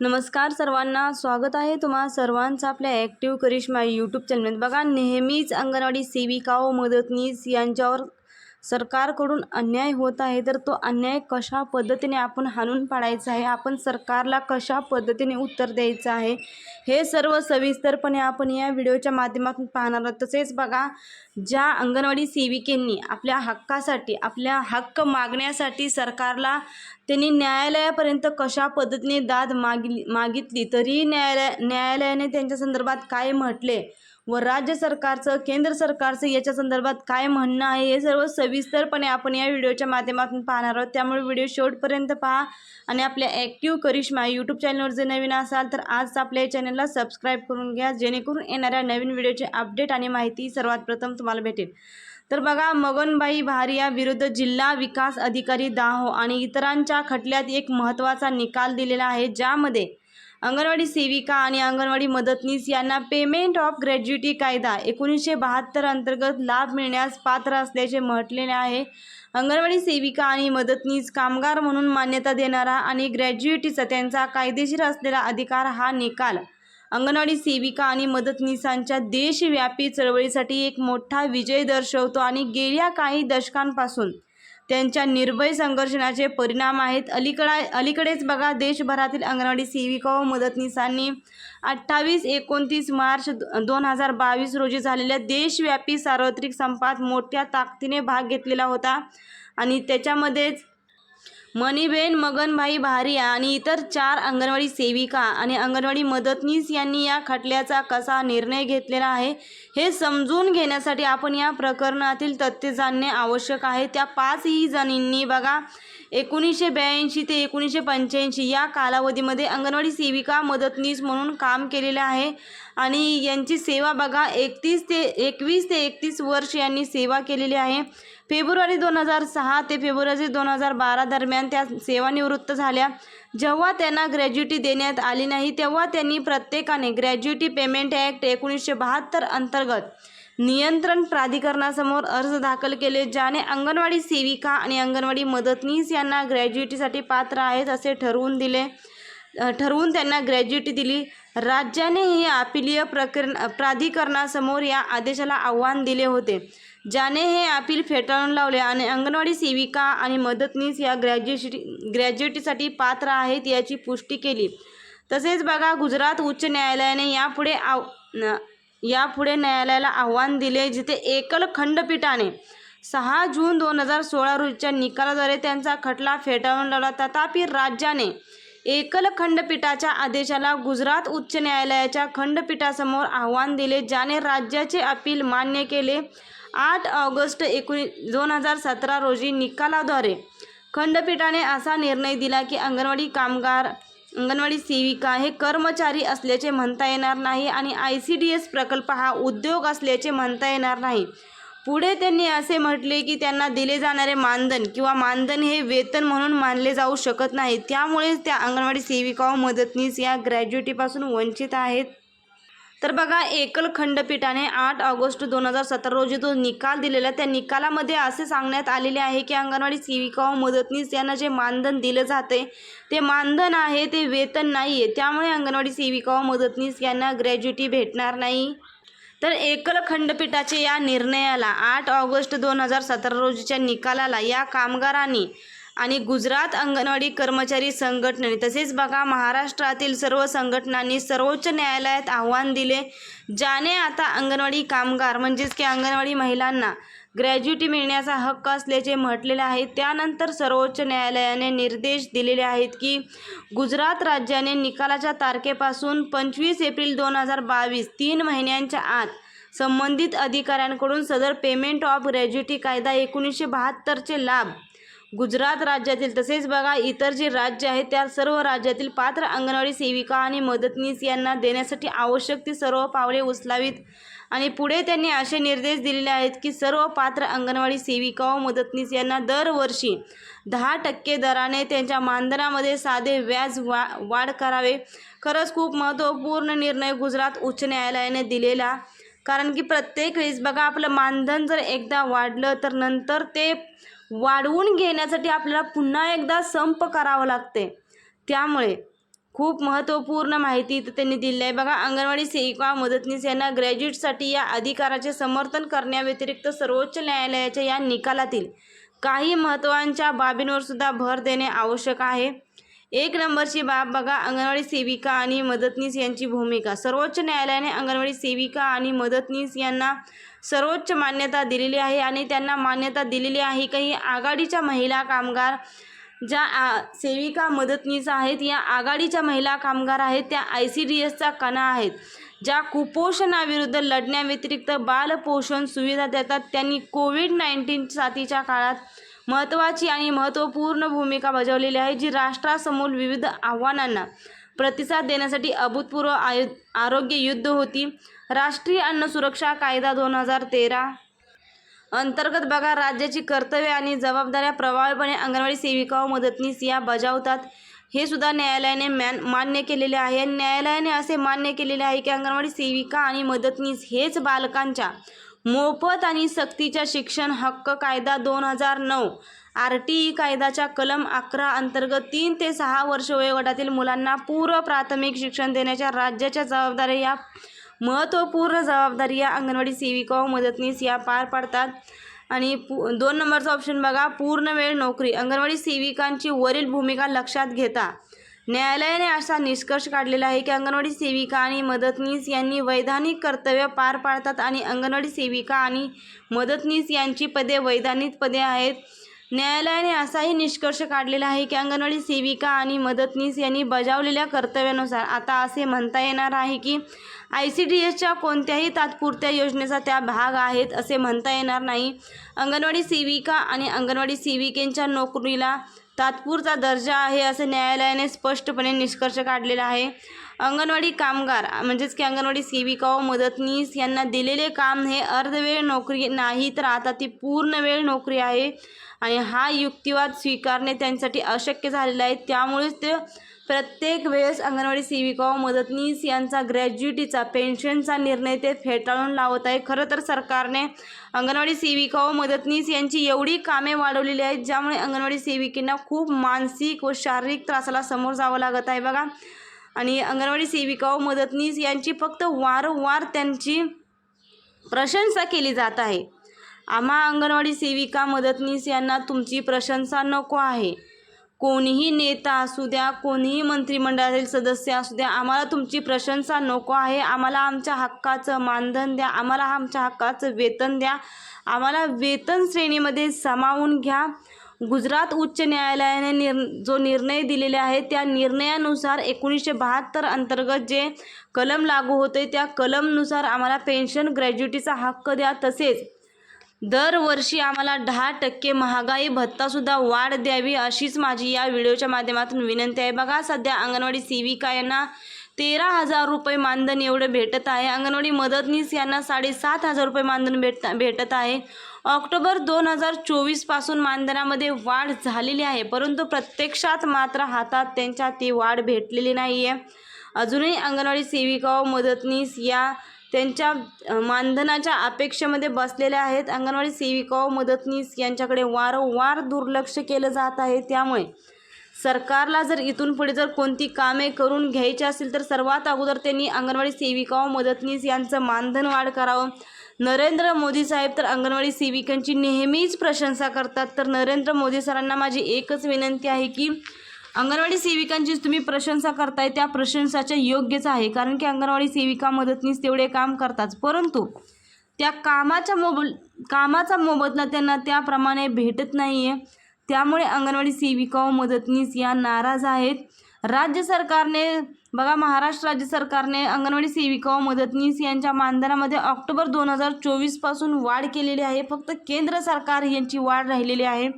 नमस्कार सर्वांना स्वागत आहे तुम्हा सर्वांचं आपल्या ॲक्टिव्ह करिश्मा यूट्यूब चॅनलमध्ये बघा नेहमीच अंगणवाडी सेविका व मदतनीस यांच्यावर सरकारकडून अन्याय होत आहे तर तो अन्याय कशा पद्धतीने आपण हाणून पाडायचा आहे? आपण सरकारला कशा पद्धतीने उत्तर द्यायचं आहे? हे सर्व सविस्तरपणे आपण या व्हिडिओच्या माध्यमातून पाहणार आहोत. तसेच बघा ज्या अंगणवाडी सेविकेंनी आपल्या हक्कासाठी आपल्या हक्क मागण्यासाठी सरकारला त्यांनी न्यायालयापर्यंत कशा पद्धतीने दाद मागली मागितली तरी न्यायालय न्यायालयाने त्यांच्या संदर्भात काय म्हटले? व राज्य सरकारचं केंद्र सरकारचं याच्या संदर्भात काय म्हणणं आहे हे सर्व सविस्तरपणे आपण या व्हिडिओच्या माध्यमातून पाहणार आहोत. त्यामुळे व्हिडिओ शेवटपर्यंत पहा आणि आपल्या ॲक्टिव्ह करिश्मा यूट्यूब चॅनलवर जर नवीन असाल तर आज आपल्या या चॅनलला सबस्क्राईब करून घ्या जेणेकरून येणाऱ्या नवीन व्हिडिओचे अपडेट आणि माहिती सर्वात प्रथम तुम्हाला भेटेल. तर बघा मगनबाई भारिया विरुद्ध जिल्हा विकास अधिकारी दाहो आणि इतरांच्या खटल्यात एक महत्त्वाचा निकाल दिलेला आहे ज्यामध्ये अंगणवाडी सेविका आणि अंगणवाडी मदतनीस यांना पेमेंट ऑफ ग्रॅज्युटी कायदा एकोणीसशे बहात्तर अंतर्गत लाभ मिळण्यास पात्र असल्याचे म्हटलेले आहे. अंगणवाडी सेविका आणि मदतनीस कामगार म्हणून मान्यता देणारा आणि ग्रॅज्युएटीचा त्यांचा कायदेशीर असलेला अधिकार हा निकाल. अंगणवाडी सेविका आणि मदतनीसांच्या देशव्यापी चळवळीसाठी एक मोठा विजय दर्शवतो आणि गेल्या काही दशकांपासून त्यांच्या निर्भय संघर्षणाचे परिणाम आहेत. अलीकडा अलीकडेच बघा देशभरातील अंगणवाडी सेविका व मदतनीसांनी अठ्ठावीस एकोणतीस मार्च दोन हजार बावीस रोजी झालेल्या देशव्यापी सार्वत्रिक संपात मोठ्या ताकदीने भाग घेतलेला होता. आणि त्याच्यामध्येच मणिबेन मगनभाई भारिया आणि इतर चार अंगणवाडी सेविका आणि अंगणवाडी मदतनीस यांनी या खटल्याचा कसा निर्णय घेतलेला आहे हे समजून घेण्यासाठी आपण या प्रकरणातील तथ्य जाणणे आवश्यक आहे. त्या पाचही जणींनी बघा एकोणीसशे ब्याऐंशी ते एकोणीसशे पंच्याऐंशी या कालावधीमध्ये अंगणवाडी सेविका मदतनीस म्हणून काम केलेलं आहे. आणि यांची सेवा बघा एकतीस ते एकवीस ते एकतीस वर्ष यांनी सेवा केलेली आहे. फेब्रुवारी दोन हजार सहा ते फेब्रुवारी दोन हजार बारा दरम्यान त्या सेवानिवृत्त झाल्या. जेव्हा त्यांना ग्रॅज्युटी देण्यात आली नाही तेव्हा त्यांनी प्रत्येकाने ग्रॅज्युटी पेमेंट ॲक्ट एकोणीसशे बहात्तर अंतर्गत नियंत्रण प्राधिकरणासमोर अर्ज दाखल केले ज्याने अंगणवाडी सेविका आणि अंगणवाडी मदतनीस यांना ग्रॅज्युएटीसाठी पात्र आहेत असे ठरवून दिले. ठरवून त्यांना ग्रॅज्युएटी दिली. राज्याने ही अपिलीय प्रकरण प्राधिकरणासमोर या आदेशाला आव्हान दिले होते ज्याने हे अपील फेटाळून लावले आणि अंगणवाडी सेविका आणि मदतनीस या ग्रॅज्युएटी ग्रॅज्युएटीसाठी पात्र आहेत याची पुष्टी केली. तसेच बघा गुजरात उच्च न्यायालयाने यापुढे आव यापुढे न्यायालयाला आव्हान दिले जिथे एकल खंडपीठाने सहा जून दोन हजार सोळा रोजीच्या निकालाद्वारे त्यांचा खटला फेटाळून लावला. तथापि राज्याने एकल खंडपीठाच्या आदेशाला गुजरात उच्च न्यायालयाच्या खंडपीठासमोर आव्हान दिले ज्याने राज्याचे अपील मान्य केले. आठ ऑगस्ट एकोणी दोन हजार सतरा रोजी निकालाद्वारे खंडपीठाने असा निर्णय दिला की अंगणवाडी कामगार अंगणवाडी सेविका हे कर्मचारी असल्याचे म्हणता येणार नाही आणि आय सी डी एस प्रकल्प हा उद्योग असल्याचे म्हणता येणार नाही. पुढे त्यांनी असे म्हटले की त्यांना दिले जाणारे मानधन किंवा मानधन हे वेतन म्हणून मानले जाऊ शकत नाही. त्यामुळेच त्या अंगणवाडी सेविका व मदतनीस या ग्रॅज्युएटीपासून वंचित आहेत. तर बघा एकल खंडपीठाने आठ ऑगस्ट दोन हजार सतरा रोजी जो निकाल दिलेला त्या निकालामध्ये असे सांगण्यात आलेले आहे की अंगणवाडी सेविका व मदतनीस यांना जे मानधन दिलं जाते ते मानधन आहे ते वेतन नाही आहे त्यामुळे अंगणवाडी सेविका व मदतनीस यांना ग्रॅज्युटी भेटणार नाही. तर एकल खंडपीठाचे या निर्णयाला आठ ऑगस्ट दोन हजार सतरा रोजीच्या निकालाला या कामगारांनी आणि गुजरात अंगणवाडी कर्मचारी संघटनेने तसेच बघा महाराष्ट्रातील सर्व संघटनांनी सर्वोच्च न्यायालयात आव्हान दिले. ज्याने आता अंगणवाडी कामगार म्हणजेच की अंगणवाडी महिलांना ग्रॅज्युटी मिळण्याचा हक्क असल्याचे म्हटलेले आहे. त्यानंतर सर्वोच्च न्यायालयाने निर्देश दिलेले आहेत की गुजरात राज्याने निकालाच्या तारखेपासून पंचवीस एप्रिल दोन हजार बावीस तीन महिन्यांच्या आत संबंधित अधिकाऱ्यांकडून सदर पेमेंट ऑफ ग्रॅज्युटी कायदा एकोणीसशे बहात्तरचे लाभ गुजरात राज्यातील तसेच बघा इतर जे राज्य आहेत त्या सर्व राज्यातील पात्र अंगणवाडी सेविका आणि मदतनीस यांना देण्यासाठी आवश्यक ती सर्व पावले उचलावीत. आणि पुढे त्यांनी असे निर्देश दिलेले आहेत की सर्व पात्र अंगणवाडी सेविका व मदतनीस यांना दरवर्षी दहा टक्के दराने त्यांच्या मानधनामध्ये साधे व्याज वा वाढ करावे. खरंच खूप महत्त्वपूर्ण निर्णय गुजरात उच्च न्यायालयाने दिलेला. कारण की प्रत्येक वेळेस बघा आपलं मानधन जर एकदा वाढलं तर नंतर ते वाढवून घेण्यासाठी आपल्याला पुन्हा एकदा संप करावं लागते. त्यामुळे खूप महत्त्वपूर्ण माहिती इथं त्यांनी दिली आहे. बघा अंगणवाडी सेविका मदतनीस यांना ग्रॅज्युएटसाठी या अधिकाराचे समर्थन करण्याव्यतिरिक्त सर्वोच्च न्यायालयाच्या या निकालातील काही महत्त्वांच्या बाबींवर सुद्धा भर देणे आवश्यक आहे. एक नंबरची बाब बघा अंगणवाडी सेविका आणि मदतनीस यांची भूमिका. सर्वोच्च न्यायालयाने अंगणवाडी सेविका आणि मदतनीस यांना सर्वोच्च मान्यता दिलेली आहे आणि त्यांना मान्यता दिलेली आहे काही आघाडीच्या महिला कामगार ज्या आ, सेविका मदतनीस आहेत या आघाडीच्या महिला कामगार आहेत त्या आय सी डी एसचा कणा आहेत. ज्या कुपोषणाविरुद्ध लढण्याव्यतिरिक्त बालपोषण सुविधा देतात त्यांनी कोविड नाईन्टीन साथीच्या काळात महत्त्वाची आणि महत्त्वपूर्ण भूमिका बजावलेली आहे जी राष्ट्रासमोर विविध आव्हानांना प्रतिसाद देण्यासाठी अभूतपूर्व आयु आरोग्य युद्ध होती. राष्ट्रीय अन्न सुरक्षा कायदा दोन हजार तेरा अंतर्गत बघा राज्याची कर्तव्य आणि जबाबदाऱ्या प्रभावीपणे अंगणवाडी सेविका व मदतनीस या बजावतात. हे सुद्धा न्यायालयाने मॅन मान्य केलेले आहे. न्यायालयाने असे मान्य केलेले आहे की अंगणवाडी सेविका आणि मदतनीस हेच बालकांच्या मोफत आणि सक्तीच्या शिक्षण हक्क कायदा दोन हजार नऊ आर टी ई कायद्याच्या कलम अकरा अंतर्गत तीन ते सहा वर्ष वयोगटातील मुलांना पूर्व प्राथमिक शिक्षण देण्याच्या राज्याच्या जबाबदाऱ्या या महत्त्वपूर्ण जबाबदारी या अंगणवाडी सेविका व मदतनीस या पार पाडतात. आणि पू दोन नंबरचा ऑप्शन बघा पूर्ण वेळ नोकरी. अंगणवाडी सेविकांची वरील भूमिका लक्षात घेता. न्यायालयाने असा निष्कर्ष काढलेला आहे की अंगणवाडी सेविका आणि मदतनीस यांनी वैधानिक कर्तव्य पार पाडतात आणि अंगणवाडी सेविका आणि मदतनीस यांची पदे वैधानिक पदे आहेत. न्यायालयाने असाही निष्कर्ष काढलेला आहे की अंगणवाडी सेविका आणि मदतनीस यांनी बजावलेल्या कर्तव्यानुसार आता असे म्हणता येणार आहे की आय सी डी एसच्या कोणत्याही तात्पुरत्या योजनेचा त्या भाग आहेत असे म्हणता येणार नाही. अंगणवाडी सेविका आणि अंगणवाडी सेविकेंच्या नोकरीला तात्पुरता दर्जा आहे असे न्यायालयाने स्पष्टपणे निष्कर्ष काढलेला आहे. अंगणवाडी कामगार म्हणजेच की अंगणवाडी सेविका व मदतनीस यांना दिलेले काम हे अर्धवेळ नोकरी नाही तर आता ती पूर्ण वेळ नोकरी आहे. आणि हा युक्तिवाद स्वीकारणे त्यांच्यासाठी अशक्य झालेला आहे. त्यामुळेच ते प्रत्येक वेळेस अंगणवाडी सेविका व मदतनीस यांचा ग्रॅज्युटीचा पेन्शनचा निर्णय ते फेटाळून लावत आहे. खरं तर सरकारने अंगणवाडी सेविका व मदतनीस यांची एवढी कामे वाढवलेली आहेत ज्यामुळे अंगणवाडी सेविकेंना खूप मानसिक व शारीरिक त्रासाला समोर जावं लागत आहे. बघा आणि अंगणवाडी सेविका व मदतनीस यांची फक्त वारंवार त्यांची प्रशंसा केली जात आहे. आम्हा अंगणवाडी सेविका मदतनीस यांना तुमची प्रशंसा नको आहे. कोणीही नेता असू द्या कोणीही मंत्रिमंडळातील सदस्य असू द्या आम्हाला तुमची प्रशंसा नको आहे. आम्हाला आमच्या हक्काचं मानधन द्या आम्हाला आमच्या हक्काचं वेतन द्या. आम्हाला वेतन श्रेणीमध्ये सामावून घ्या. गुजरात उच्च न्यायालयाने निर जो निर्णय दिलेले आहे त्या निर्णयानुसार एकोणीसशे बहात्तर अंतर्गत जे कलम लागू होते त्या कलमनुसार आम्हाला पेन्शन ग्रॅज्युटीचा हक्क द्या. तसेच दरवर्षी आम्हाला दहा टक्के महागाई भत्तासुद्धा वाढ द्यावी अशीच माझी या व्हिडिओच्या माध्यमातून विनंती आहे. बघा सध्या अंगणवाडी सेविका यांना तेरा हजार रुपये मानधन एवढं भेटत आहे. अंगणवाडी मदतनीस यांना साडेसात हजार रुपये मानधन भेट भेटत आहे. ऑक्टोबर दोन हजार चोवीसपासून मानधनामध्ये वाढ झालेली आहे परंतु प्रत्यक्षात मात्र हातात त्यांच्या ती वाढ भेटलेली नाही आहे अजूनही अंगणवाडी सेविका व मदतनीस या त्यांच्या मानधनाच्या अपेक्षेमध्ये बसलेल्या आहेत. अंगणवाडी सेविका व मदतनीस यांच्याकडे वारंवार दुर्लक्ष केलं जात आहे. त्यामुळे सरकारला जर इथून पुढे जर कोणती कामे करून घ्यायची असेल तर सर्वात अगोदर त्यांनी अंगणवाडी सेविका व मदतनीस यांचं मानधन वाढ करावं. नरेंद्र मोदी साहेब तर अंगणवाडी सेविकांची नेहमीच प्रशंसा करतात. तर नरेंद्र मोदी सरांना माझी एकच विनंती आहे की अंगणवाडी सेविकांची तुम्ही प्रशंसा करताय त्या प्रशंसाच्या योग्यच आहे. कारण की अंगणवाडी सेविका मदतनीस तेवढे काम करतात. परंतु त्या कामाच्या मोब कामाचा मोबदला त्यांना त्याप्रमाणे भेटत नाही आहे त्यामुळे अंगणवाडी सेविका व मदतनीस या नाराज आहेत. राज्य सरकारने बघा महाराष्ट्र राज्य सरकारने अंगणवाडी सेविका व मदतनीस यांच्या मानधनामध्ये ऑक्टोबर दोन हजार चोवीसपासून वाढ केलेली आहे. फक्त केंद्र सरकार यांची वाढ राहिलेली आहे.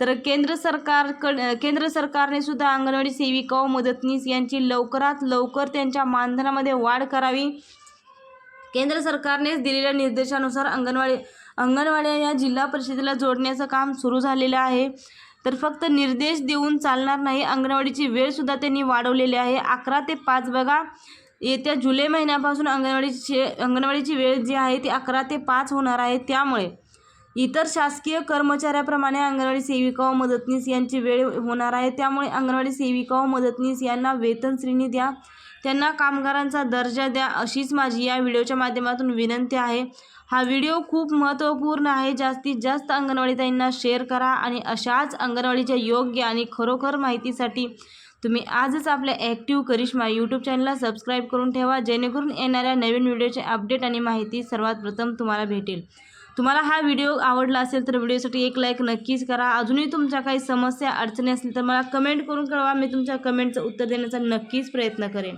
तर केंद्र सरकारकड केंद्र सरकारने सुद्धा अंगणवाडी सेविका व मदतनीस यांची लवकरात लवकर त्यांच्या मानधनामध्ये वाढ करावी. केंद्र सरकारनेच दिलेल्या निर्देशानुसार अंगणवाडी अंगणवाड्या या जिल्हा परिषदेला जोडण्याचं काम सुरू झालेलं आहे. तर फक्त निर्देश देऊन चालणार नाही अंगणवाडीची वेळसुद्धा त्यांनी वाढवलेली आहे. अकरा ते पाच बघा येत्या जुलै महिन्यापासून अंगणवाडीची अंगणवाडीची वेळ जी आहे ती अकरा ते पाच होणार आहे. त्यामुळे इतर शासकीय कर्मचाऱ्याप्रमाणे अंगणवाडी सेविका व मदतनीस यांची वेळ होणार आहे. त्यामुळे अंगणवाडी सेविका व मदतनीस यांना वेतन श्रेणी द्या. त्यांना कामगारांचा दर्जा द्या अशीच माझी या व्हिडिओच्या माध्यमातून विनंती आहे. हा व्हिडिओ खूप महत्त्वपूर्ण आहे. जास्तीत जास्त अंगणवाडीताईंना शेअर करा आणि अशाच अंगणवाडीच्या योग्य आणि खरोखर माहितीसाठी तुम्ही आजच आपल्या ॲक्टिव्ह करिश्मा यूट्यूब चॅनलला सबस्क्राईब करून ठेवा. जेणेकरून येणाऱ्या नवीन व्हिडिओचे अपडेट आणि माहिती सर्वात प्रथम तुम्हाला भेटेल. तुम्हाला हा व्हिडिओ आवडला असेल तर व्हिडिओसाठी एक लाईक नक्कीच करा. अजूनही तुमच्या काही समस्या अडचणी असतील तर मला कमेंट करून कळवा. मी तुमच्या कमेंटचं उत्तर देण्याचा नक्कीच प्रयत्न करेन.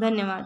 धन्यवाद.